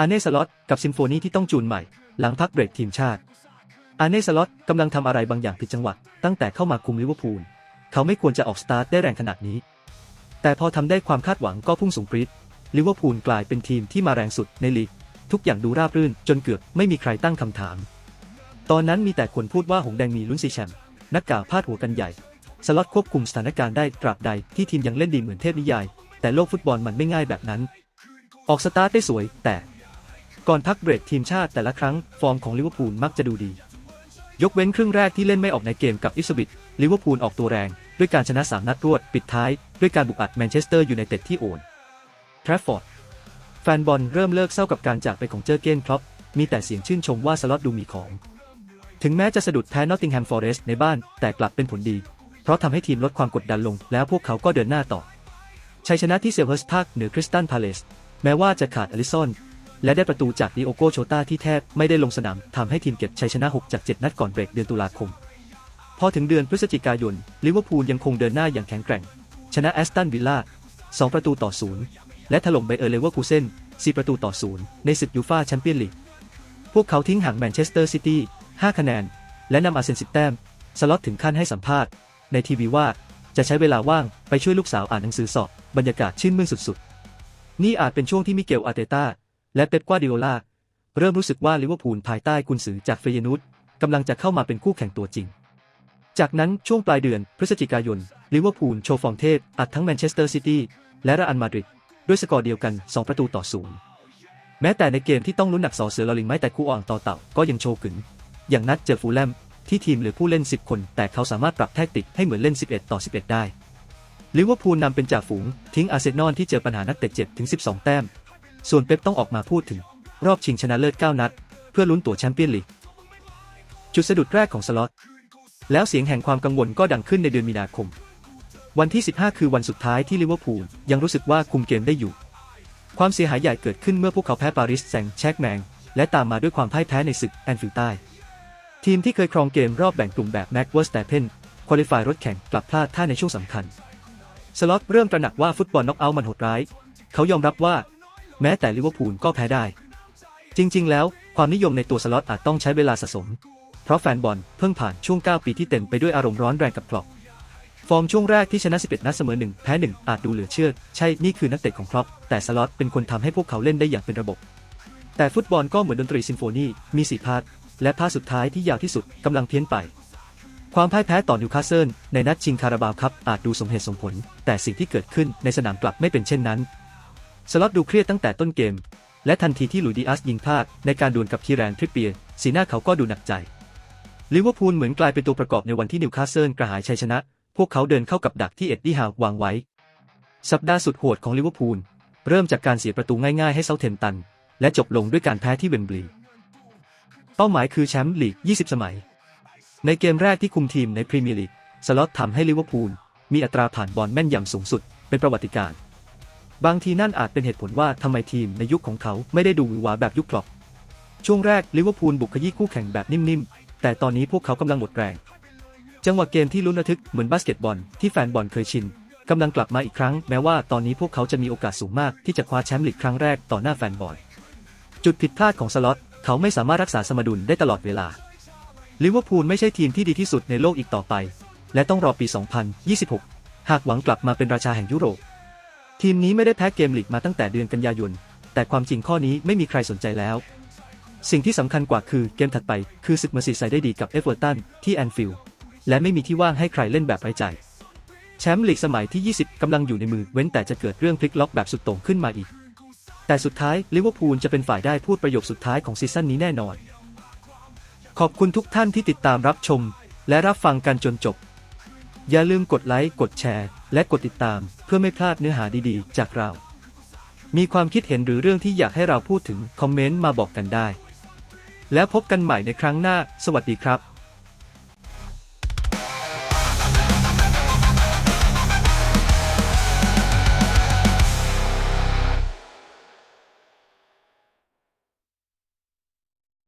อาเน่สล็อตกับซิมโฟนีที่ต้องจูนใหม่ หลังพักเบรกทีมชาติ อาเน่สล็อตกำลังทำอะไรบางอย่างผิดจังหวะตั้งแต่เข้ามาคุมลิเวอร์พูล เขาไม่ควรจะออกสตาร์ทได้แรงขนาดนี้ แต่พอทำได้ความคาดหวังก็พุ่งสูงปรี๊ดลิเวอร์พูลกลายเป็นทีมที่มาแรงสุดในลีก ทุกอย่างดูราบรื่นจนเกือบไม่มีใครตั้งคำถาม ตอนนั้นมีแต่คนพูดว่าหงแดงมีลุ้นซีแชมป์นักข่าวพาดหัวกันใหญ่ สล็อตควบคุมสถานการณ์ได้ตราบใดที่ทีมยังเล่นดีเหมือนเทพนิยาย แต่โลกฟุตบอลมันไม่ง่ายแบบนั้น ออกสตาร์ทได้สวย แต่ ก่อนพักเบรกทีมชาติแต่ละครั้งฟอร์มของลิเวอร์พูลมักจะดูดี ยกเว้นครึ่งแรกที่เล่นไม่ออกในเกมกับอิสบิทลิเวอร์พูลออกตัวแรง ด้วยการชนะ 3 นัดรวด ปิดท้าย ด้วยการบุกอัดแมนเชสเตอร์ยูไนเต็ดที่โอนแทรฟฟอร์ดแฟนบอลเริ่มเลิกเศร้ากับการจากไปของเจอเกนครอปมีแต่เสียงชื่นชมว่าสล็อตดูมีของ ถึงแม้จะสะดุดแพ้นอตติงแฮมฟอเรสต์ในบ้านแต่กลับเป็นผลดี เพราะทำให้ทีมลดความกดดันลง แล้วพวกเขาก็เดินหน้าต่อชัยชนะที่เซลเฮิร์สภาคเหนือคริสตันพาเลสแม้ว่าจะขาดอลิซอน และได้ประตูจากดิโอโกโชตาที่แทบไม่ได้ลงสนามทำให้ทีมเก็บชัยชนะ 6 จาก 7 นัดก่อนเบรกเดือนตุลาคม พอถึงเดือนพฤศจิกายน ลิเวอร์พูลยังคงเดินหน้าอย่างแข็งแกร่ง ชนะแอสตันวิลล่า 2 ประตูต่อ 0 และถล่มไบเออร์เลเวอร์คูเซน4ประตูต่อ 0 ในศึกยูฟ่าแชมเปี้ยนลีก พวกเขาทิ้งห่างแมนเชสเตอร์ซิตี้ 5 คะแนน และนำอาร์เซน10แต้ม สล็อตถึงขั้นให้สัมภาษณ์ ในทีวีว่าจะใช้เวลาว่างไปช่วยลูกสาวอ่านหนังสือสอบ บรรยากาศชื่นมื่นสุดๆ นี่อาจเป็นช่วงที่มิเกลอาร์เตต้า และเป๊ปกวาดิโอลาเริ่มรู้สึกว่าลิเวอร์พูลภายใต้กุนซือจากเฟยนูดกำลังจะเข้ามาเป็นคู่แข่งตัวจริง จากนั้นช่วงปลายเดือนพฤศจิกายนลิเวอร์พูลโชว์ฟอร์มเทพอัดทั้งแมนเชสเตอร์ซิตี้และเรอัลมาดริดด้วยสกอร์เดียวกัน 2 ประตูต่อศูนย์แม้แต่ในเกมที่ต้องลุ้นหนักสอเสือลอลิงไม้แต่คู่อ่างต่อเต่าก็ยังโชว์กึน อย่างนัดเจอฟูลแลมที่ทีมเหลือผู้เล่น 10 คน แต่เขาสามารถปรับแทคติกให้เหมือนเล่น 11 ต่อ 11 ได้ลิเวอร์พูลนำเป็นจ่าฝูงทิ้งอาร์เซนอลที่เจอปัญหานักเตะเจ็บถึง 12 แต้ม ส่วนเป๊ปต้องออกมาพูดถึง รอบชิงชนะเลิศ 9 นัด เพื่อลุ้นตั๋วแชมเปี้ยนลีก จุดสะดุดแรกของสล็อต แล้วเสียงแห่งความกังวลก็ดังขึ้นในเดือนมีนาคม วันที่ 15 คือวันสุดท้ายที่ลิเวอร์พูลยังรู้สึกว่าคุมเกมได้อยู่ ความเสียหายใหญ่เกิดขึ้นเมื่อพวกเขาแพ้ปารีสแซงต์แชร์กแมง และตามมาด้วยความพ่ายแพ้ในศึกแอนฟิลด์ใต้ ทีมที่เคยครองเกมรอบแบ่งกลุ่มแบบแม็กเวอร์สแตเพนคุริฟายรถแข่งกลับพลาดท่าในช่วงสำคัญสล็อตเริ่มตระหนักว่าฟุตบอลน็อกเอาท์มันโหดร้าย เขายอมรับว่า แม้แต่ลิเวอร์พูลก็แพ้ได้ จริงๆ แล้วความนิยมในตัวสล็อตอาจต้องใช้เวลาสะสม เพราะแฟนบอลเพิ่งผ่านช่วง 9 ปีที่เต็มไปด้วยอารมณ์ร้อนแรงกับคลอปฟอร์มช่วงแรกที่ชนะ 11 นัดเสมอ 1 แพ้ 1 อาจดูเหลือเชื่อ ใช่ นี่คือนักเตะของคลอปแต่สล็อตเป็นคนทำให้พวกเขาเล่นได้อย่างเป็นระบบ แต่ฟุตบอลก็เหมือนดนตรีซิมโฟนี มีสี่พาร์ท และพาร์ทสุดท้ายที่ยาวที่สุดกำลังเพี้ยนไป ความพ่ายแพ้ต่อนิวคาสเซิลในนัดชิงคาราบาวครับอาจดูสมเหตุสมผล แต่สิ่งที่เกิดขึ้นในสนามกลับไม่เป็นเช่นนั้น สล็อตดูเครียดตั้งแต่ต้นเกม และทันทีที่หลุยดิอัสยิงพลาดในการดวลกับคีแรนทริปเปียร์สีหน้าเขาก็ดูหนักใจลิเวอร์พูลเหมือนกลายเป็นตัวประกอบในวันที่นิวคาสเซิลกระหายชัยชนะ พวกเขาเดินเข้ากับดักที่เอ็ดดี้ฮาววางไว้ สัปดาห์สุดโหดของลิเวอร์พูลเริ่มจากการเสียประตูง่ายๆให้เซาเทมตัน และจบลงด้วยการแพ้ที่เวมบลีย์เป้าหมายคือแชมป์ลีก 20 สมัย ในเกมแรกที่คุมทีมในพรีเมียร์ลีกสล็อตทำให้ลิเวอร์พูลมีอัตราผ่านบอลแม่นยำสูงสุด เป็นประวัติการณ์ บางทีนั่นอาจเป็นเหตุผลว่าทำไมทีมในยุคของเขาไม่ได้ดูหวือหวาแบบยุคกลอบช่วงแรกลิเวอร์พูลบุกขยี้คู่แข่งแบบนิ่มๆ แต่ตอนนี้พวกเขากำลังหมดแรง จังหวะเกมที่ลุ้นระทึกเหมือนบาสเกตบอลที่แฟนบอลเคยชินกำลังกลับมาอีกครั้งแม้ว่าตอนนี้พวกเขาจะมีโอกาสสูงมากที่จะคว้าแชมป์ลีกครั้งแรกต่อหน้าแฟนบอลจุดผิดพลาดของสล็อตเขาไม่สามารถรักษาสมดุลได้ตลอดเวลาลิเวอร์พูลไม่ใช่ทีมที่ดีที่สุดในโลกอีกต่อไป และต้องรอปี 2026 หากหวังกลับมาเป็นราชาแห่งยุโรป ทีมนี้ไม่ได้แพ้เกมลีกมาตั้งแต่เดือนกันยายน แต่ความจริงข้อนี้ไม่มีใครสนใจแล้ว สิ่งที่สำคัญกว่าคือเกมถัดไป คือศึกเมอร์ซีไซด์ได้ดีกับเอฟเวอร์ตันที่แอนฟิลด์และไม่มีที่ว่างให้ใครเล่นแบบไร้ใจ แชมป์ลีกสมัยที่ 20 กำลังอยู่ในมือเว้นแต่จะเกิดเรื่องพลิกล็อกแบบสุดโต่งขึ้นมาอีก แต่สุดท้ายลิเวอร์พูลจะเป็นฝ่ายได้พูดประโยคสุดท้ายของซีซั่นนี้แน่นอน ขอบคุณทุกท่านที่ติดตามรับชม และรับฟังกันจนจบ อย่าลืมกดไลค์กดแชร์ และกดติดตามเพื่อไม่พลาดเนื้อหาดีๆ จากเรา มีความคิดเห็นหรือเรื่องที่อยากให้เราพูดถึงคอมเมนต์มาบอกกันได้ แล้วพบกันใหม่ในครั้งหน้า สวัสดีครับ